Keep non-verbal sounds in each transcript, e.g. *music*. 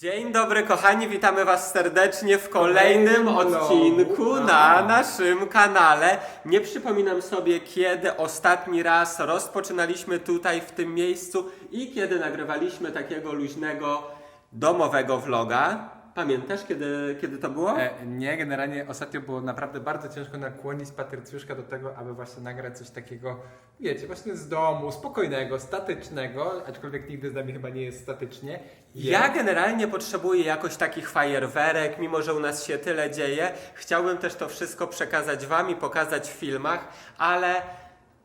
Dzień dobry kochani, witamy Was serdecznie w kolejnym odcinku na naszym kanale. Nie przypominam sobie kiedy ostatni raz rozpoczynaliśmy tutaj w tym miejscu i kiedy nagrywaliśmy takiego luźnego domowego vloga. Pamiętasz kiedy, kiedy to było? E, nie, generalnie ostatnio było naprawdę bardzo ciężko nakłonić Patrycjuszka do tego, aby właśnie nagrać coś takiego, wiecie, właśnie z domu, spokojnego, statycznego, aczkolwiek nigdy z nami chyba nie jest statycznie. Ja generalnie potrzebuję jakoś takich fajerwerek, mimo że u nas się tyle dzieje. Chciałbym też to wszystko przekazać Wam i pokazać w filmach, ale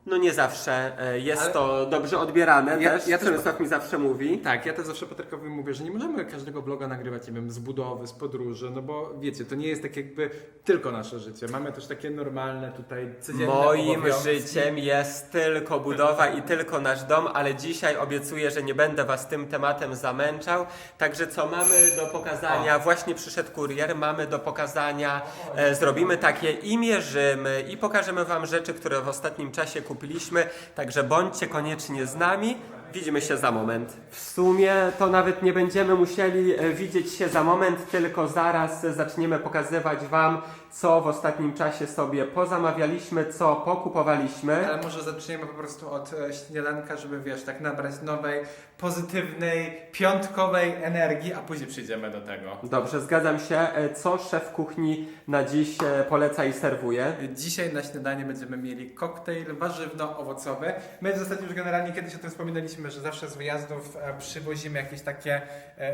no nie zawsze e, jest Ale- to dobrze odbierane. Ja- też ja Przemysław mi zawsze mówi. Tak, ja też zawsze Patrykowi mówię, że nie możemy każdego vloga nagrywać, nie wiem, z budowy, z podróży, no bo wiecie, to nie jest tak jakby tylko nasze życie. Mamy też takie normalne tutaj codzienne Moim obowiązki. życiem jest tylko budowa i tylko nasz dom, ale dzisiaj obiecuję, że nie będę Was tym tematem zamęczał. Także co mamy do pokazania? Właśnie przyszedł kurier, mamy do pokazania, e, zrobimy takie i mierzymy i pokażemy Wam rzeczy, które w ostatnim czasie kupiliśmy. Także bądźcie koniecznie z nami. Widzimy się za moment. W sumie to nawet nie będziemy musieli e, widzieć się za moment, tylko zaraz zaczniemy pokazywać Wam, co w ostatnim czasie sobie pozamawialiśmy, co pokupowaliśmy. Ale może zaczniemy po prostu od e, śniadanka, żeby wiesz, tak nabrać nowej, pozytywnej, piątkowej energii, a później przyjdziemy do tego. Dobrze, zgadzam się. E, Co szef kuchni na dziś e, poleca i serwuje? Dzisiaj na śniadanie będziemy mieli koktajl warzywno-owocowy. My w zasadzie już generalnie kiedyś o tym wspominaliśmy, że zawsze z wyjazdów przywozimy jakieś takie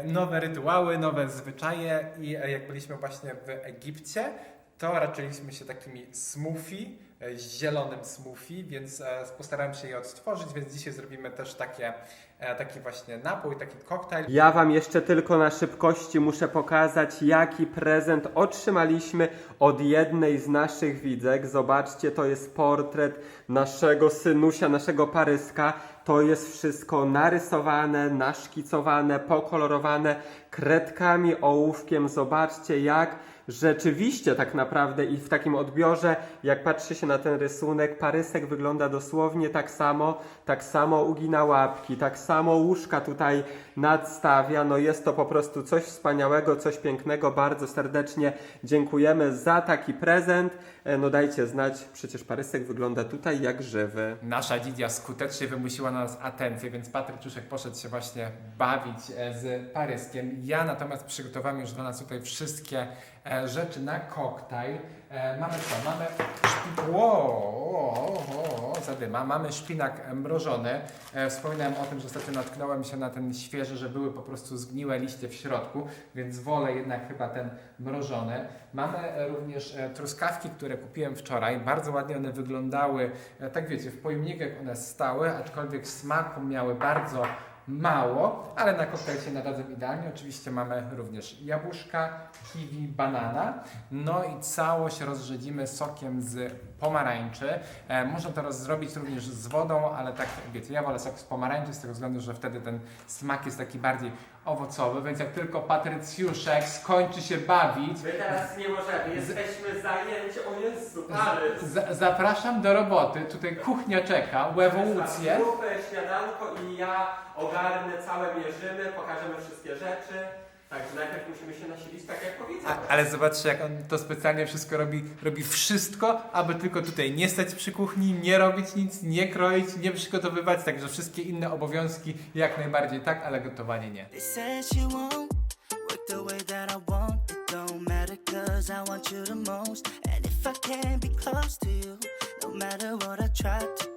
nowe rytuały, nowe zwyczaje i jak byliśmy właśnie w Egipcie, to raczyliśmy się takimi smoothie, e, zielonym smoothie, więc e, postarałem się je odtworzyć, więc dzisiaj zrobimy też takie, e, taki właśnie napój, taki koktajl. Ja Wam jeszcze tylko na szybkości muszę pokazać, jaki prezent otrzymaliśmy od jednej z naszych widzek. Zobaczcie, to jest portret naszego synusia, naszego paryska. To jest wszystko narysowane, naszkicowane, pokolorowane kredkami, ołówkiem. Zobaczcie, jak rzeczywiście tak naprawdę i w takim odbiorze, jak patrzy się na ten rysunek, parysek wygląda dosłownie tak samo, tak samo ugina łapki, tak samo łóżka tutaj nadstawia. No jest to po prostu coś wspaniałego, coś pięknego. Bardzo serdecznie dziękujemy za taki prezent. E, No dajcie znać, przecież parysek wygląda tutaj jak żywy. Nasza Lidia skutecznie wymusiła na nas atencję, więc Patryczuszek poszedł się właśnie bawić e, z Paryskiem. Ja natomiast przygotowałem już dla nas tutaj wszystkie e, rzeczy na koktajl. E, mamy co? Mamy szpi- wow, o, o, o, zadyma. Mamy szpinak e, mrożony. E, wspominałem o tym, że ostatnio natknąłem się na ten świeży, że były po prostu zgniłe liście w środku, więc wolę jednak chyba ten mrożony. Mamy e, również e, truskawki, które kupiłem wczoraj. Bardzo ładnie one wyglądały, e, tak wiecie, w pojemnikach one stały, aczkolwiek smaku miały bardzo mało, ale na koktajl się nadadzą idealnie. Oczywiście mamy również jabłuszka, kiwi, banana. No i całość rozrzedzimy sokiem z pomarańczy. E, można to zrobić również z wodą, ale tak wiecie, ja wolę sok z pomarańczy z tego względu, że wtedy ten smak jest taki bardziej owocowy, więc jak tylko Patrycjuszek skończy się bawić, My teraz nie możemy, jesteśmy zajęci, o Jezu, Parys. za- zapraszam do roboty. Tutaj kuchnia czeka, łewolucję. Zróbmy śniadanko i ja ogarnę całe mierzymy, pokażemy wszystkie rzeczy. Także najpierw musimy się nasilić tak jak powiedziałem. A, ale zobaczcie, jak on to specjalnie wszystko robi. Robi wszystko, aby tylko tutaj nie stać przy kuchni, nie robić nic, nie kroić, nie przygotowywać. Także wszystkie inne obowiązki jak najbardziej tak, ale gotowanie nie. They said she won't work the way that I want. It don't matter cause I want you the most. And if I can't be close to you, no matter what I try to do,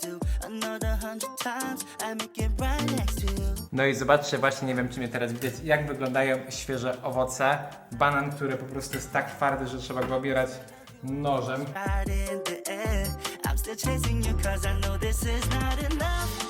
another hundred times I make it right next to you. No i zobaczcie, właśnie nie wiem, czy mnie teraz widać, jak wyglądają świeże owoce. Banan, który po prostu jest tak twardy, że trzeba go obierać nożem. Right in the air, I'm still chasing you cause I know this is not enough.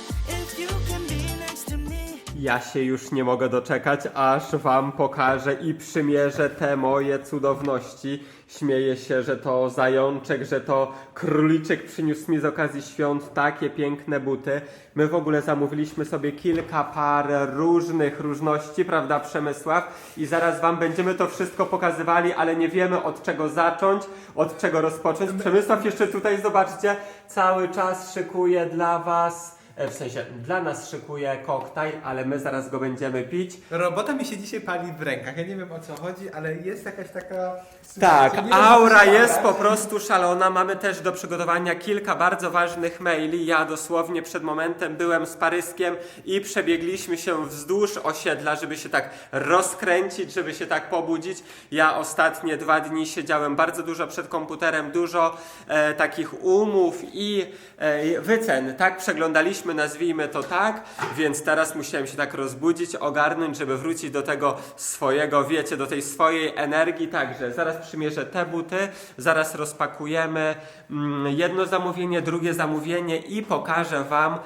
Ja się już nie mogę doczekać, aż wam pokażę i przymierzę te moje cudowności. Śmieję się, że to zajączek, że to króliczek przyniósł mi z okazji świąt takie piękne buty. My w ogóle zamówiliśmy sobie kilka par różnych różności, prawda Przemysław? I zaraz wam będziemy to wszystko pokazywali, ale nie wiemy od czego zacząć, od czego rozpocząć. Przemysław jeszcze tutaj, zobaczcie, cały czas szykuje dla was w sensie dla nas szykuje koktajl, ale my zaraz go będziemy pić. Robota mi się dzisiaj pali w rękach. Ja nie wiem o co chodzi, ale jest jakaś taka. Tak, aura jest po prostu szalona. Mamy też do przygotowania kilka bardzo ważnych maili. Ja dosłownie przed momentem byłem z Paryskiem i przebiegliśmy się wzdłuż osiedla, żeby się tak rozkręcić, żeby się tak pobudzić. Ja ostatnie dwa dni siedziałem bardzo dużo przed komputerem, dużo e, takich umów i e, wycen, tak? Przeglądaliśmy, nazwijmy to tak, więc teraz musiałem się tak rozbudzić, ogarnąć, żeby wrócić do tego swojego, wiecie, do tej swojej energii. Także zaraz przymierzę te buty, zaraz rozpakujemy mm, jedno zamówienie, drugie zamówienie i pokażę Wam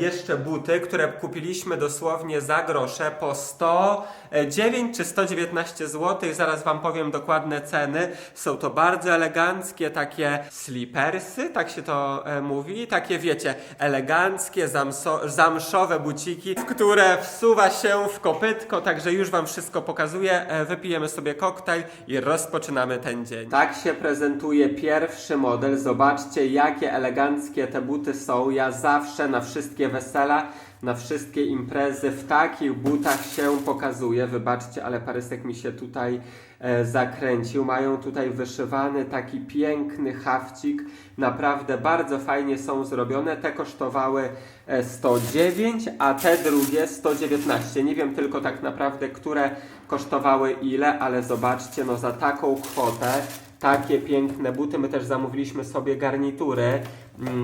jeszcze buty, które kupiliśmy dosłownie za grosze po 109 czy 119 zł. Zaraz Wam powiem dokładne ceny. Są to bardzo eleganckie takie slipersy, tak się to e, mówi. Takie wiecie, eleganckie, zamso, zamszowe buciki, w które wsuwa się w kopytko. Także już Wam wszystko pokazuję. E, wypijemy sobie koktajl i rozpoczynamy ten dzień. Tak się prezentuje pierwszy model. Zobaczcie, jakie eleganckie te buty są. Ja zawsze na wszystkie wesela na wszystkie imprezy w takich butach się pokazuje. Wybaczcie, ale parysek mi się tutaj e, zakręcił. Mają tutaj wyszywany taki piękny hafcik. Naprawdę bardzo fajnie są zrobione. Te kosztowały e, 109, a te drugie 119. Nie wiem tylko tak naprawdę, które kosztowały ile, ale zobaczcie, no za taką kwotę takie piękne buty. My też zamówiliśmy sobie garnitury,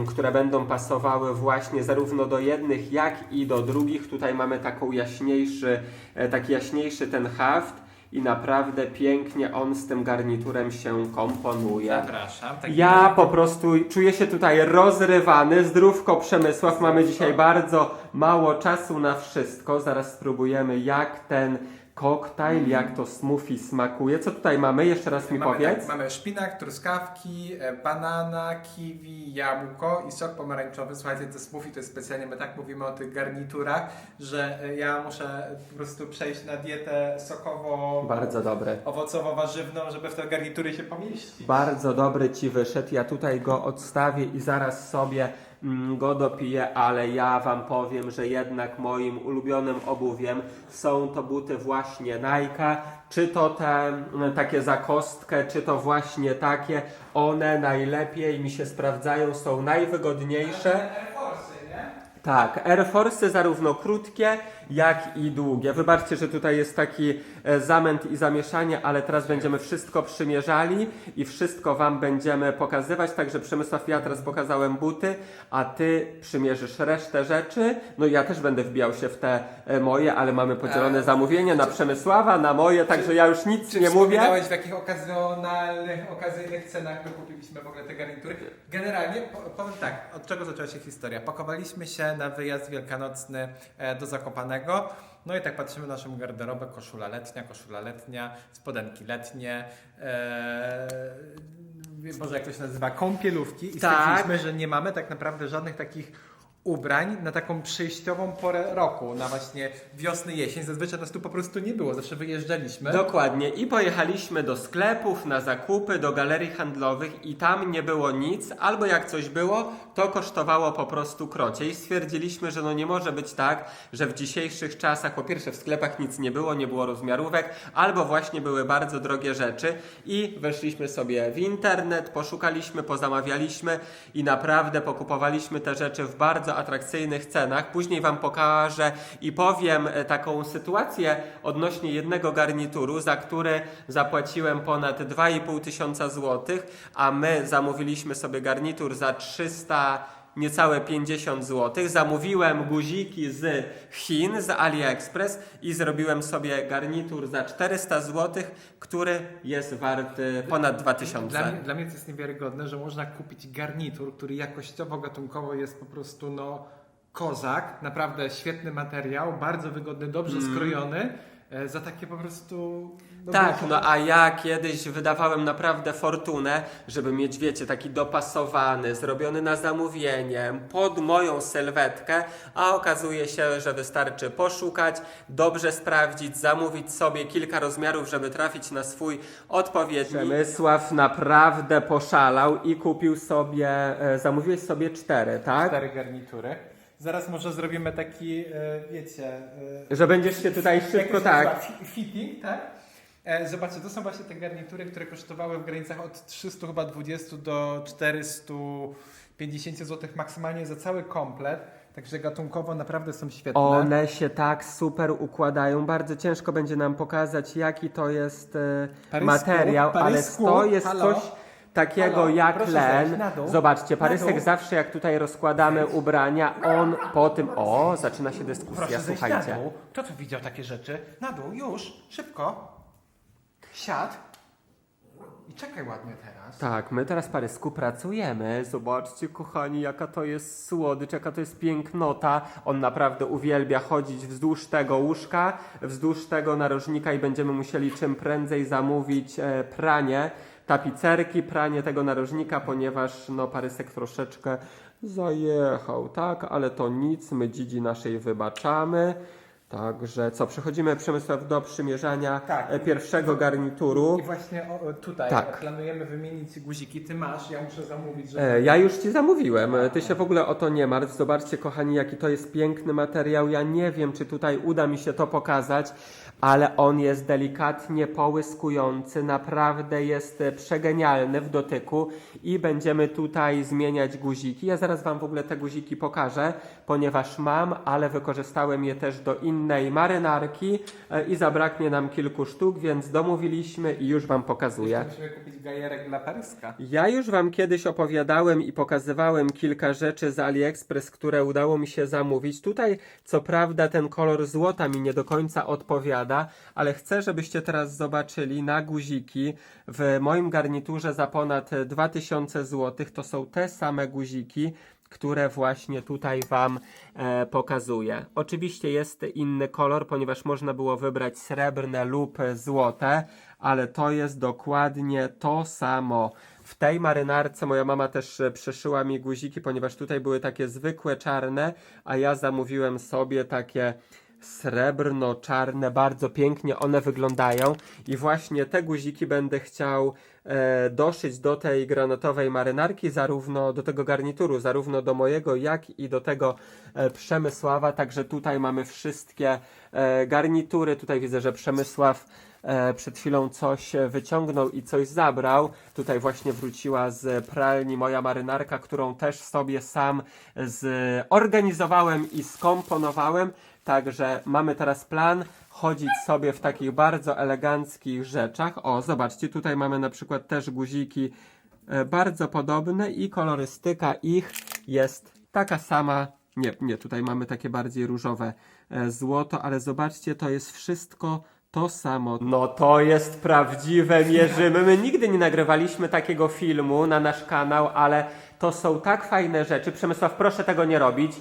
które będą pasowały właśnie zarówno do jednych, jak i do drugich. Tutaj mamy taką jaśniejszy, e, taki jaśniejszy ten haft i naprawdę pięknie on z tym garniturem się komponuje. Zapraszam. Tak Ja po prostu czuję się tutaj rozrywany. Zdrówko Przemysław. Mamy dzisiaj bardzo mało czasu na wszystko. Zaraz spróbujemy jak ten koktajl, jak to smoothie smakuje. Co tutaj mamy? Jeszcze raz mi mamy, powiedz. tak, mamy szpinak, truskawki, e, banana, kiwi, jabłko i sok pomarańczowy. Słuchajcie, to smoothie to jest specjalnie, my tak mówimy o tych garniturach, że e, ja muszę po prostu przejść na dietę sokowo Bardzo dobre. owocowo-warzywną, żeby w te garnitury się pomieścić. Bardzo dobry ci wyszedł. Ja tutaj go odstawię i zaraz sobie mm, go dopiję, ale ja wam powiem, że jednak moim ulubionym obuwiem są to buty właśnie Nike. Czy to te mm, takie za kostkę, czy to właśnie takie. One najlepiej mi się sprawdzają, są najwygodniejsze. Tak, Air Force zarówno krótkie, jak i długie. Wybaczcie, że tutaj jest taki e, zamęt i zamieszanie, ale teraz będziemy wszystko przymierzali i wszystko Wam będziemy pokazywać. Także Przemysław, ja teraz pokazałem buty, a Ty przymierzysz resztę rzeczy. No i ja też będę wbijał się w te e, moje, ale mamy podzielone E, zamówienie na Przemysława, na moje, także ja już nic nie mówię. wspominałeś w jakich okazjonalnych, okazyjnych cenach my kupiliśmy w ogóle te garnitury? Generalnie po- powiem tak, od czego zaczęła się historia? Pakowaliśmy się na wyjazd wielkanocny do No i tak patrzymy na naszą garderobę, koszula letnia, koszula letnia, spodenki letnie, e, Boże jak to się nazywa, kąpielówki. I Tak. stwierdziliśmy, że nie mamy tak naprawdę żadnych takich ubrań na taką przejściową porę roku, na właśnie wiosnę, jesień. Zazwyczaj nas tu po prostu nie było, zawsze wyjeżdżaliśmy. Dokładnie. I pojechaliśmy do sklepów, na zakupy, do galerii handlowych i tam nie było nic, albo jak coś było, to kosztowało po prostu krocie. I stwierdziliśmy, że no nie może być tak, że w dzisiejszych czasach po pierwsze w sklepach nic nie było, nie było rozmiarówek, albo właśnie były bardzo drogie rzeczy i weszliśmy sobie w internet, poszukaliśmy, pozamawialiśmy i naprawdę pokupowaliśmy te rzeczy w bardzo atrakcyjnych cenach. Później Wam pokażę i powiem e, taką sytuację odnośnie jednego garnituru, za który zapłaciłem ponad 2,5 tysiąca złotych, a my zamówiliśmy sobie garnitur za 300 niecałe 50 zł. Zamówiłem guziki z Chin, z AliExpress i zrobiłem sobie garnitur za 400 zł, który jest warty ponad 2000. Dla mnie, dla mnie to jest niewiarygodne, że można kupić garnitur, który jakościowo, gatunkowo jest po prostu no kozak, naprawdę świetny materiał, bardzo wygodny, dobrze skrojony, e, za takie po prostu... no Tak, no a ja kiedyś wydawałem naprawdę fortunę, żeby mieć, wiecie, taki dopasowany, zrobiony na zamówienie, pod moją sylwetkę, a okazuje się, że wystarczy poszukać, dobrze sprawdzić, zamówić sobie kilka rozmiarów, żeby trafić na swój odpowiedni. Przemysław naprawdę poszalał i kupił sobie, e, zamówiłeś sobie cztery, tak? Cztery garnitury. Zaraz może zrobimy taki, e, wiecie... e, Że będziesz się tutaj szybko, tak. Fitting, tak? E, Zobaczcie, to są właśnie te garnitury, które kosztowały w granicach od 300 chyba 20 do 450 zł maksymalnie za cały komplet. Także gatunkowo naprawdę są świetne. One się tak super układają. Bardzo ciężko będzie nam pokazać, jaki to jest e, Parysku, materiał, Parysku, ale to jest halo? coś takiego Halo, jak len. Zobaczcie, Parysek zawsze jak tutaj rozkładamy ubrania, on po tym. O, zaczyna się dyskusja, Proszę zejść na słuchajcie. dół. Kto tu widział takie rzeczy? Na dół, już, szybko. Siad. I czekaj ładnie teraz. Tak, my teraz Parysku pracujemy. Zobaczcie, kochani, jaka to jest słodycz, jaka to jest pięknota. On naprawdę uwielbia chodzić wzdłuż tego łóżka, wzdłuż tego narożnika i będziemy musieli czym prędzej zamówić e, pranie, tapicerki, pranie tego narożnika, ponieważ no Parysek troszeczkę zajechał, tak, ale to nic, my dzidzi naszej wybaczamy. Także co, przechodzimy Przemysław do przymierzania Tak. e, pierwszego garnituru. I właśnie o, tutaj Tak. planujemy wymienić guziki. Ty masz, ja muszę zamówić, żeby... E, Ja już ci zamówiłem, e, ty się w ogóle o to nie martw. Zobaczcie, kochani, jaki to jest piękny materiał. Ja nie wiem, czy tutaj uda mi się to pokazać, ale on jest delikatnie połyskujący, naprawdę jest e, przegenialny w dotyku i będziemy tutaj zmieniać guziki. Ja zaraz Wam w ogóle te guziki pokażę, ponieważ mam, ale wykorzystałem je też do innej marynarki e, i zabraknie nam kilku sztuk, więc domówiliśmy i już Wam pokazuję. Musimy kupić gajerek dla Paryska. Ja już Wam kiedyś opowiadałem i pokazywałem kilka rzeczy z AliExpress, które udało mi się zamówić. Tutaj, co prawda, ten kolor złota mi nie do końca odpowiada, ale chcę, żebyście teraz zobaczyli na guziki w moim garniturze za ponad 2000 zł. To są te same guziki, które właśnie tutaj Wam e, pokazuję. Oczywiście jest inny kolor, ponieważ można było wybrać srebrne lub złote, ale to jest dokładnie to samo. W tej marynarce moja mama też e, przeszyła mi guziki, ponieważ tutaj były takie zwykłe czarne, a ja zamówiłem sobie takie srebrno-czarne, bardzo pięknie one wyglądają i właśnie te guziki będę chciał e, doszyć do tej granatowej marynarki, zarówno do tego garnituru, zarówno do mojego, jak i do tego e, Przemysława, także tutaj mamy wszystkie e, garnitury, tutaj widzę, że Przemysław e, przed chwilą coś e, wyciągnął i coś zabrał. Tutaj właśnie wróciła z pralni moja marynarka, którą też sobie sam zorganizowałem i skomponowałem. Także mamy teraz plan chodzić sobie w takich bardzo eleganckich rzeczach. O, zobaczcie, tutaj mamy na przykład też guziki e, bardzo podobne i kolorystyka ich jest taka sama. Nie, nie, tutaj mamy takie bardziej różowe e, złoto, ale zobaczcie, to jest wszystko to samo. No to jest prawdziwe mierzymy. My nigdy nie nagrywaliśmy takiego filmu na nasz kanał, ale to są tak fajne rzeczy. Przemysław, proszę tego nie robić.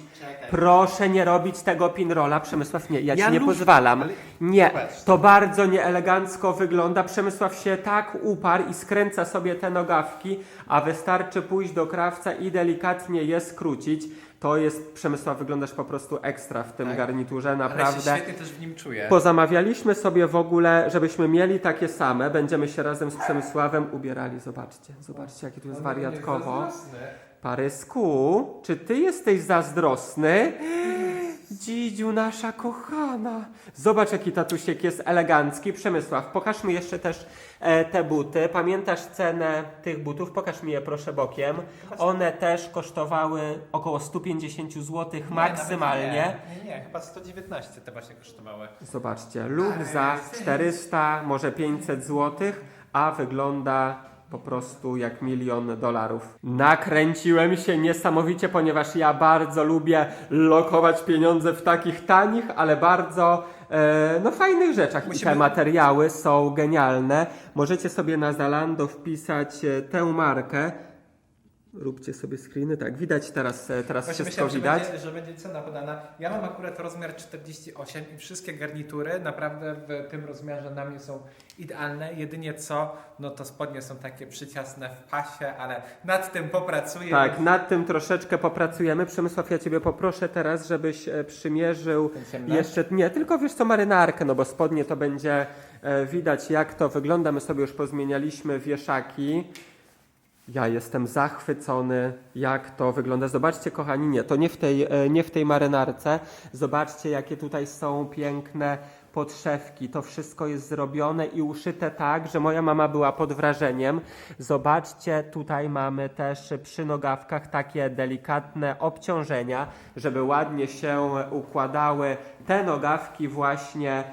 Proszę nie robić tego pinrolla. Przemysław, nie, ja ci nie Janusz, pozwalam. ale- Nie, to bardzo nieelegancko wygląda. Przemysław się tak uparł i skręca sobie te nogawki, a wystarczy pójść do krawca i delikatnie je skrócić. To jest, Przemysław, wyglądasz po prostu ekstra w tym Tak. garniturze, Ale naprawdę. się świetnie też w nim czuję. Pozamawialiśmy sobie w ogóle, żebyśmy mieli takie same. Będziemy się razem z Przemysławem ubierali. Zobaczcie, zobaczcie, jakie tu jest wariatkowo. Parysku, czy ty jesteś zazdrosny? Dzidziu, nasza kochana. Zobacz, jaki tatusiek jest elegancki. Przemysław, pokaż mi jeszcze też e, te buty. Pamiętasz cenę tych butów? Pokaż mi je proszę bokiem. One też kosztowały około 150 zł maksymalnie. Nie, nie, nie, chyba 119 te właśnie kosztowały. Zobaczcie, lub za 400, może 500 zł, a wygląda po prostu jak milion dolarów. Nakręciłem się niesamowicie, ponieważ ja bardzo lubię lokować pieniądze w takich tanich, ale bardzo e, no fajnych rzeczach. I Musimy- te materiały są genialne. Możecie sobie na Zalando wpisać e, tę markę. Róbcie sobie screeny, tak, widać teraz, e, teraz Właśnie wszystko myślałem, że widać. będzie, że będzie cena podana. Ja mam akurat rozmiar 48 i wszystkie garnitury naprawdę w tym rozmiarze na mnie są idealne. Jedynie co, no to spodnie są takie przyciasne w pasie, ale nad tym popracuję. Tak, nad tym troszeczkę popracujemy. Przemysław, ja Ciebie poproszę teraz, żebyś e, przymierzył jeszcze, nie, tylko wiesz co, marynarkę, no bo spodnie to będzie e, widać jak to wygląda. My sobie już pozmienialiśmy wieszaki. Ja jestem zachwycony, jak to wygląda. Zobaczcie, kochani, nie, to nie w tej, e, nie w tej marynarce. Zobaczcie, jakie tutaj są piękne podszewki. To wszystko jest zrobione i uszyte tak, że moja mama była pod wrażeniem. Zobaczcie, tutaj mamy też przy nogawkach takie delikatne obciążenia, żeby ładnie się układały te nogawki właśnie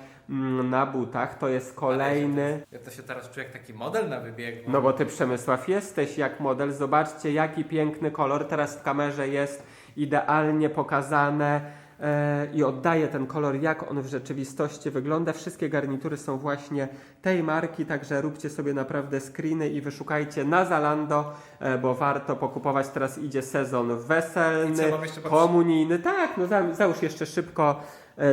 na butach. To jest kolejny. Ja to się teraz czuję jak taki model na wybiegu. No bo ty Przemysław jesteś jak model. Zobaczcie jaki piękny kolor. Teraz w kamerze jest idealnie pokazane e, i oddaje ten kolor, jak on w rzeczywistości wygląda. Wszystkie garnitury są właśnie tej marki, także róbcie sobie naprawdę screeny i wyszukajcie na Zalando, e, bo warto pokupować. Teraz idzie sezon I weselny, co, mam jeszcze komunijny. Tak, no za- załóż jeszcze szybko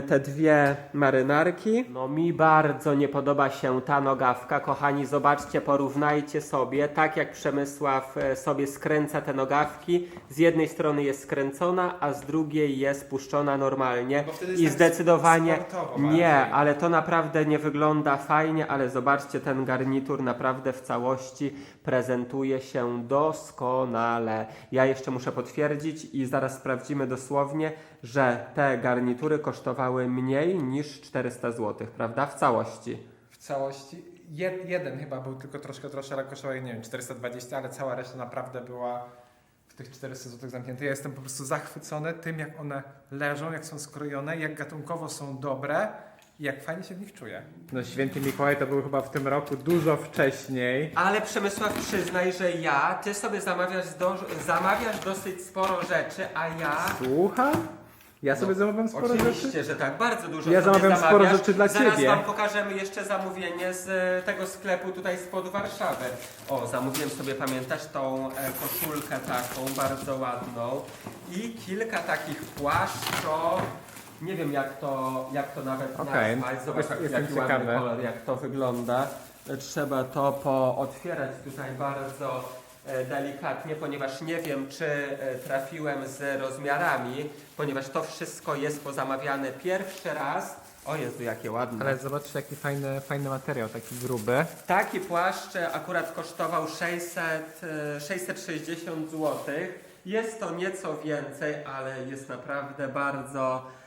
te dwie marynarki. No mi bardzo nie podoba się ta nogawka. Kochani, zobaczcie, porównajcie sobie. Tak jak Przemysław e, sobie skręca te nogawki, z jednej strony jest skręcona, a z drugiej jest puszczona normalnie. Jest I tak zdecydowanie nie, ale to naprawdę nie wygląda fajnie, ale zobaczcie, ten garnitur naprawdę w całości prezentuje się doskonale. Ja jeszcze muszę potwierdzić i zaraz sprawdzimy dosłownie, że te garnitury kosztowały mniej niż 400 zł, prawda? W całości. W całości. Jed, jeden chyba był tylko troszkę droższy, ale kosztował, nie wiem, 420, ale cała reszta naprawdę była w tych 400 zł zamknięta. Ja jestem po prostu zachwycony tym, jak one leżą, jak są skrojone, jak gatunkowo są dobre i jak fajnie się w nich czuję. No święty Mikołaj to był chyba w tym roku dużo wcześniej. Ale Przemysław, przyznaj, że ja, ty sobie zamawiasz, do, zamawiasz dosyć sporo rzeczy, a ja Słucham? Ja sobie zamawiam sporo Oczywiście, rzeczy. że tak, bardzo dużo Ja sobie zamawiam sporo zamawiasz. rzeczy dla Zaraz ciebie. wam pokażemy jeszcze zamówienie z e, tego sklepu tutaj spod Warszawy. O, zamówiłem sobie, pamiętasz, tą e, koszulkę taką bardzo ładną i kilka takich płaszczo. Nie wiem jak to, jak to nawet Okej, nazwać. Zobacz jest- jestem jaki ładny ciekawy. kolor, jak to wygląda. E, Trzeba to pootwierać tutaj bardzo delikatnie, ponieważ nie wiem, czy e, trafiłem z rozmiarami, ponieważ to wszystko jest pozamawiane pierwszy raz. O Jezu, jakie ładne. Ale zobaczcie jaki fajny, fajny materiał, taki gruby. Taki płaszcz e, akurat kosztował 600, e, 660 zł. Jest to nieco więcej, ale jest naprawdę bardzo e,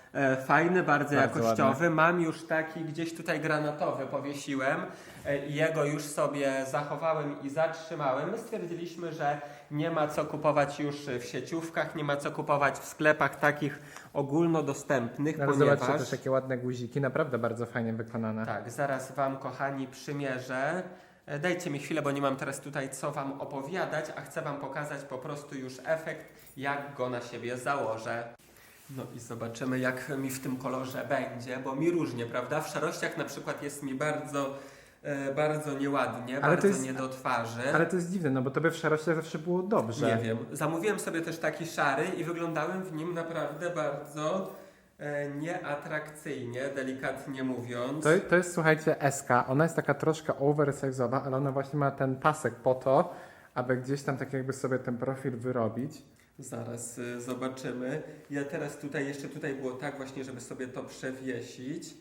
fajny, bardzo, Bardzo jakościowy. Mam już taki gdzieś tutaj granatowy powiesiłem e, i jego już sobie zachowałem i zatrzymałem. My stwierdziliśmy, że nie ma co kupować już w sieciówkach, nie ma co kupować w sklepach takich ogólnodostępnych, Ale ponieważ... zobaczcie też jakie ładne guziki, naprawdę bardzo fajnie wykonane. Tak, zaraz Wam, kochani, przymierzę. E, Dajcie mi chwilę, bo nie mam teraz tutaj co Wam opowiadać, a chcę Wam pokazać po prostu już efekt, jak go na siebie założę. No i zobaczymy, jak mi w tym kolorze będzie, bo mi różnie, prawda? W szarościach na przykład jest mi bardzo, e, bardzo nieładnie, Ale bardzo jest- nie do twarzy. Ale to jest dziwne, no bo tobie w szarościach zawsze było dobrze. Nie wiem. Zamówiłem sobie też taki szary i wyglądałem w nim naprawdę bardzo e, nieatrakcyjnie, delikatnie mówiąc. To, to jest, słuchajcie, SK. Ona jest taka troszkę oversize'owa, ale ona właśnie ma ten pasek po to, aby gdzieś tam tak jakby sobie ten profil wyrobić. Zaraz y, zobaczymy. Ja teraz tutaj, jeszcze tutaj było tak właśnie, żeby sobie to przewiesić.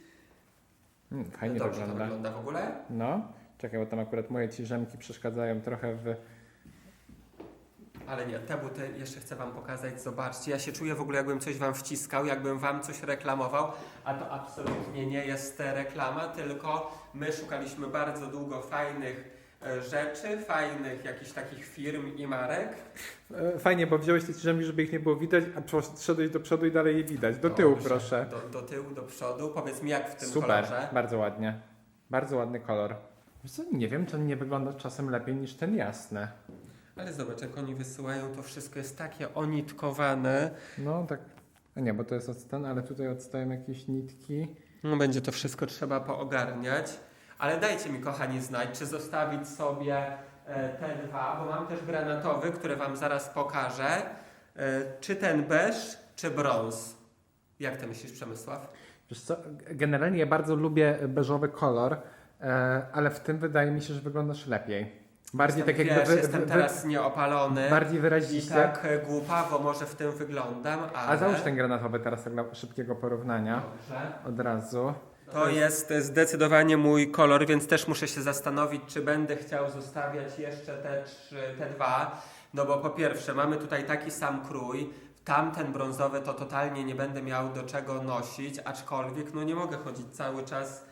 Mm, fajnie Dobrze to wygląda. wygląda w ogóle? No, czekaj, bo tam akurat moje ci rzemki przeszkadzają trochę w... Ale nie, te buty jeszcze chcę Wam pokazać. Zobaczcie, ja się czuję w ogóle jakbym coś Wam wciskał, jakbym Wam coś reklamował, a to absolutnie nie jest reklama, tylko my szukaliśmy bardzo długo fajnych rzeczy, fajnych jakichś takich firm i marek. E, Fajnie, bo wziąłeś te rzemki, żeby ich nie było widać, a przeszedłeś do przodu i dalej je widać. Do tyłu Dobrze. proszę. Do, do tyłu, do przodu. Powiedz mi, jak w tym Super, kolorze. bardzo ładnie. Bardzo ładny kolor. Wiesz co, nie wiem, czy on nie wygląda czasem lepiej niż ten jasny. Ale zobacz, jak oni wysyłają, to wszystko jest takie onitkowane. No tak, a nie, bo to jest octen, ale tutaj odstają jakieś nitki. No będzie to wszystko trzeba poogarniać. Ale dajcie mi, kochani, znać, czy zostawić sobie e, te dwa, bo mam też granatowy, który Wam zaraz pokażę. E, czy ten beż, czy brąz? Jak ty myślisz, Przemysław? Wiesz co, generalnie ja bardzo lubię beżowy kolor, e, ale w tym wydaje mi się, że wyglądasz lepiej. Bardziej jestem, tak jakby wiesz, wy, jestem teraz nieopalony bardziej i wyraziste. tak głupawo może w tym wyglądam, ale... A załóż ten granatowy teraz tak dla szybkiego porównania Dobrze. od razu. To jest zdecydowanie mój kolor, więc też muszę się zastanowić, czy będę chciał zostawiać jeszcze te, trzy, te dwa. No bo po pierwsze, mamy tutaj taki sam krój. Tamten brązowy to totalnie nie będę miał do czego nosić, aczkolwiek no nie mogę chodzić cały czas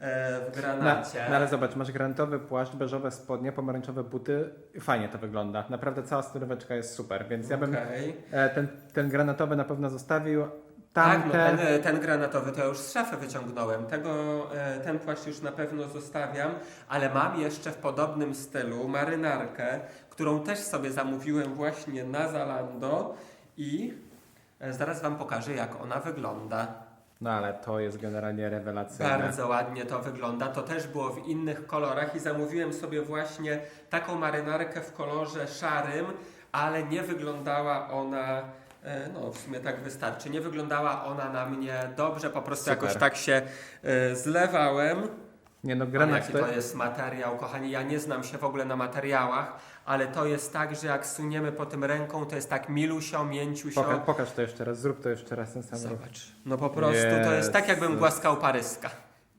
e, w No, granacie. no ale zobacz, masz granatowy płaszcz, beżowe spodnie, pomarańczowe buty. Fajnie to wygląda. Naprawdę cała stylóweczka jest super, więc ja bym Okej. e, ten, ten granatowy na pewno zostawił. Tak, no Tamte... ten, ten granatowy to ja już z szafy wyciągnąłem. Tego, e, ten płaszcz już na pewno zostawiam, ale mam jeszcze w podobnym stylu marynarkę, którą też sobie zamówiłem właśnie na Zalando i e, zaraz Wam pokażę jak ona wygląda. No ale to jest generalnie rewelacyjne. Bardzo ładnie to wygląda. To też było w innych kolorach i zamówiłem sobie właśnie taką marynarkę w kolorze szarym, ale nie wyglądała ona. E, No, w sumie tak wystarczy. Nie wyglądała ona na mnie dobrze, po prostu Super. jakoś tak się e, zlewałem. Nie no, granat jaki to... jest materiał, kochani, ja nie znam się w ogóle na materiałach, ale to jest tak, że jak suniemy po tym ręką, to jest tak milusio, mięciusio. Poka pokaż to jeszcze raz, zrób to jeszcze raz ten sam. Zobacz. No po prostu to jest tak, jakbym głaskał paryska.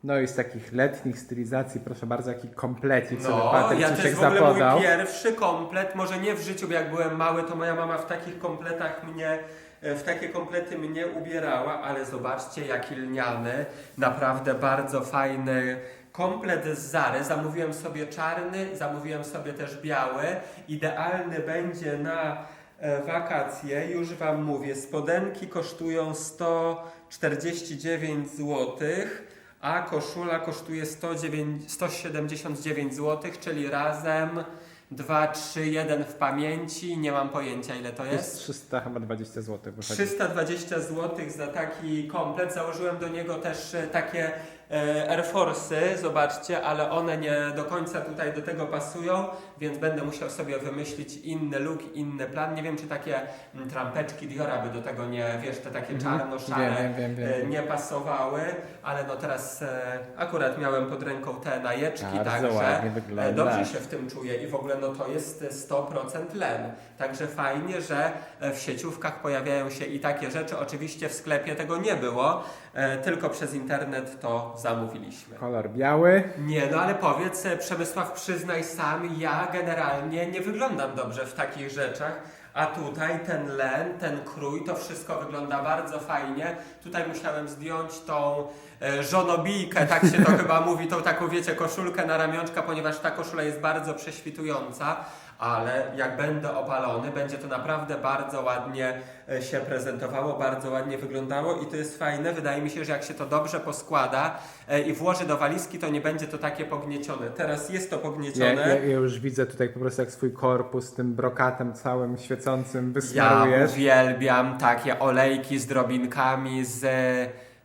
No i z takich letnich stylizacji, proszę bardzo, jaki komplecik sobie No, Patryk ja ogóle zapodał. mój pierwszy komplet, może nie w życiu, bo jak byłem mały, to moja mama w takich kompletach mnie, e, w takie komplety mnie ubierała, ale zobaczcie jaki lniany, naprawdę bardzo fajny komplet z Zary. Zamówiłem sobie czarny, zamówiłem sobie też biały. Idealny będzie na e, wakacje, już Wam mówię, spodenki kosztują 149 złotych a koszula kosztuje 109, 179 zł, czyli razem 2, 3, 1 w pamięci. Nie mam pojęcia ile to Jest jest. 300 chyba 20 zł wychodzi. 320 zł za taki komplet. Założyłem do niego też e, takie Air Force'y, zobaczcie, ale one nie do końca tutaj do tego pasują, więc będę musiał sobie wymyślić inny look, inny plan. Nie wiem, czy takie mm, trampeczki Diora by do tego nie, wiesz, te takie Mhm. czarno-szare Wiem, wiem, wiem, e, nie pasowały, ale no teraz e, akurat miałem pod ręką te najeczki, Bardzo także e, dobrze się w tym czuję i w ogóle no to jest 100% len. Także fajnie, że e, w sieciówkach pojawiają się i takie rzeczy. Oczywiście w sklepie tego nie było, e, tylko przez internet to zamówiliśmy. Kolor biały. Nie, no ale powiedz, e, Przemysław, przyznaj sam, ja generalnie nie wyglądam dobrze w takich rzeczach. A tutaj ten len, ten krój, to wszystko wygląda bardzo fajnie. Tutaj musiałem zdjąć tą e, żonobijkę, tak się to *laughs* chyba mówi, tą taką, wiecie, koszulkę na ramionczka, ponieważ ta koszula jest bardzo prześwitująca. Ale jak będę opalony, będzie to naprawdę bardzo ładnie e, się prezentowało, bardzo ładnie wyglądało i to jest fajne. Wydaje mi się, że jak się to dobrze poskłada e, i włoży do walizki, to nie będzie to takie pogniecione. Teraz jest to Ja, pogniecione. ja, ja już widzę tutaj po prostu jak swój korpus z tym brokatem całym świecącym Ja wysmarujesz. uwielbiam takie olejki z drobinkami, z.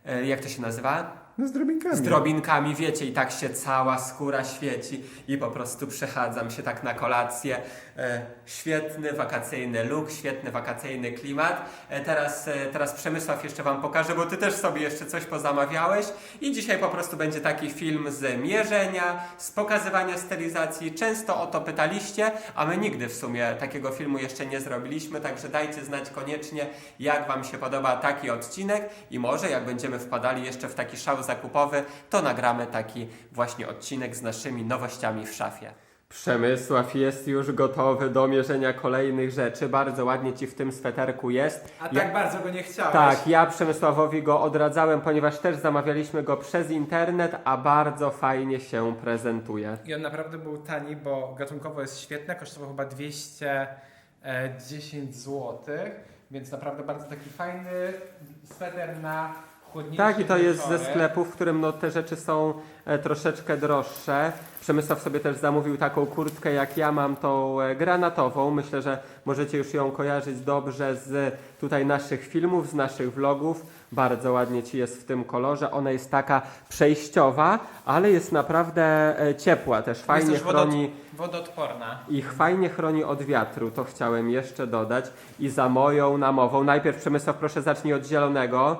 e, Jak to się nazywa? No z drobinkami. Z drobinkami, wiecie, i tak się cała skóra świeci i po prostu przechadzam się tak na kolację. E, świetny wakacyjny look, świetny wakacyjny klimat. E, teraz, e, teraz Przemysław jeszcze Wam pokażę, bo Ty też sobie jeszcze coś pozamawiałeś i dzisiaj po prostu będzie taki film z mierzenia, z pokazywania stylizacji. Często o to pytaliście, a my nigdy w sumie takiego filmu jeszcze nie zrobiliśmy, także dajcie znać koniecznie, jak Wam się podoba taki odcinek i może jak będziemy wpadali jeszcze w taki szał zakupowy, to nagramy taki właśnie odcinek z naszymi nowościami w szafie. Przemysław jest już gotowy do mierzenia kolejnych rzeczy. Bardzo ładnie Ci w tym sweterku jest. A Ja- tak bardzo go nie chciałeś. tak, ja Przemysławowi go odradzałem, ponieważ też zamawialiśmy go przez internet, a bardzo fajnie się prezentuje. I on naprawdę był tani, bo gatunkowo jest świetny, kosztował chyba 210 zł, więc naprawdę bardzo taki fajny sweter na Tak, i to jest ze wieczory. sklepu, w którym no, te rzeczy są e, troszeczkę droższe. Przemysław sobie też zamówił taką kurtkę, jak ja mam, tą e, granatową. Myślę, że możecie już ją kojarzyć dobrze z tutaj naszych filmów, z naszych vlogów. Bardzo ładnie Ci jest w tym kolorze. Ona jest taka przejściowa, ale jest naprawdę e, ciepła. Też fajnie jest też chroni... Wodoodporna. Ich fajnie chroni od wiatru, to chciałem jeszcze dodać. I za moją namową, najpierw Przemysław proszę zacznij od zielonego.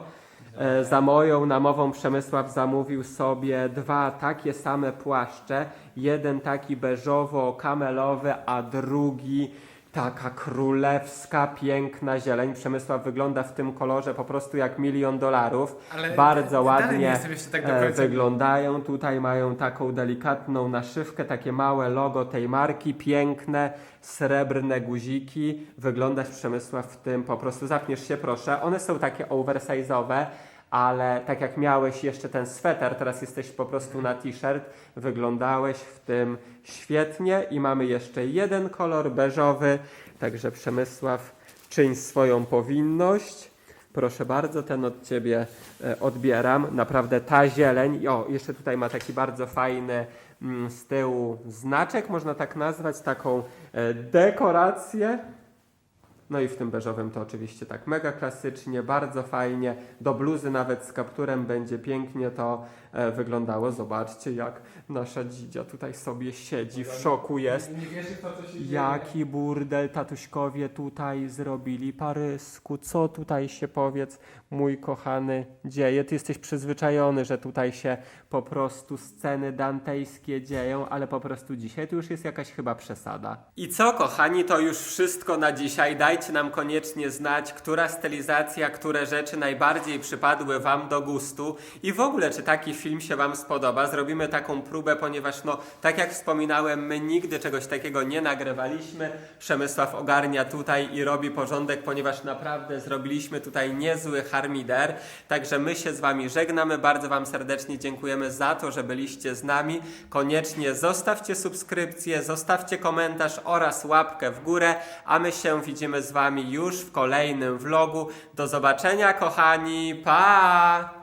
E, za moją namową Przemysław zamówił sobie dwa takie same płaszcze. Jeden taki beżowo-kamelowy, a drugi Taka królewska, piękna zieleń. Przemysław wygląda w tym kolorze po prostu jak milion dolarów. Ale Bardzo ładnie tak e, wyglądają. Tutaj mają taką delikatną naszywkę, takie małe logo tej marki, piękne, srebrne guziki. Wyglądasz Przemysław w tym po prostu. Zapniesz się proszę. One są takie oversize'owe. Ale tak jak miałeś jeszcze ten sweter, teraz jesteś po prostu na t-shirt, wyglądałeś w tym świetnie i mamy jeszcze jeden kolor beżowy, także Przemysław czyń swoją powinność. Proszę bardzo, ten od Ciebie e, odbieram. Naprawdę ta zieleń, o jeszcze tutaj ma taki bardzo fajny mm, z tyłu znaczek, można tak nazwać, taką e, dekorację. No i w tym beżowym to oczywiście tak mega klasycznie, bardzo fajnie. Do bluzy nawet z kapturem będzie pięknie to wyglądało. Zobaczcie jak nasza dzidzia tutaj sobie siedzi, w szoku jest. Nie, nie wierzy to, co się dzieje. Jaki burdel tatuśkowie tutaj zrobili, Parysku, co tutaj się powiedz, mój kochany dzieje? Ty jesteś przyzwyczajony, że tutaj się po prostu sceny dantejskie dzieją, ale po prostu dzisiaj to już jest jakaś chyba przesada. I co, kochani, to już wszystko na dzisiaj. Dajcie nam koniecznie znać, która stylizacja, które rzeczy najbardziej przypadły Wam do gustu i w ogóle, czy taki film się Wam spodoba. Zrobimy taką próbę, ponieważ, no, tak jak wspominałem, my nigdy czegoś takiego nie nagrywaliśmy. Przemysław ogarnia tutaj i robi porządek, ponieważ naprawdę zrobiliśmy tutaj niezły harmider. Także my się z Wami żegnamy. Bardzo Wam serdecznie dziękujemy za to, że byliście z nami. Koniecznie zostawcie subskrypcję, zostawcie komentarz oraz łapkę w górę, a my się widzimy z Wami już w kolejnym vlogu. Do zobaczenia, kochani. Pa!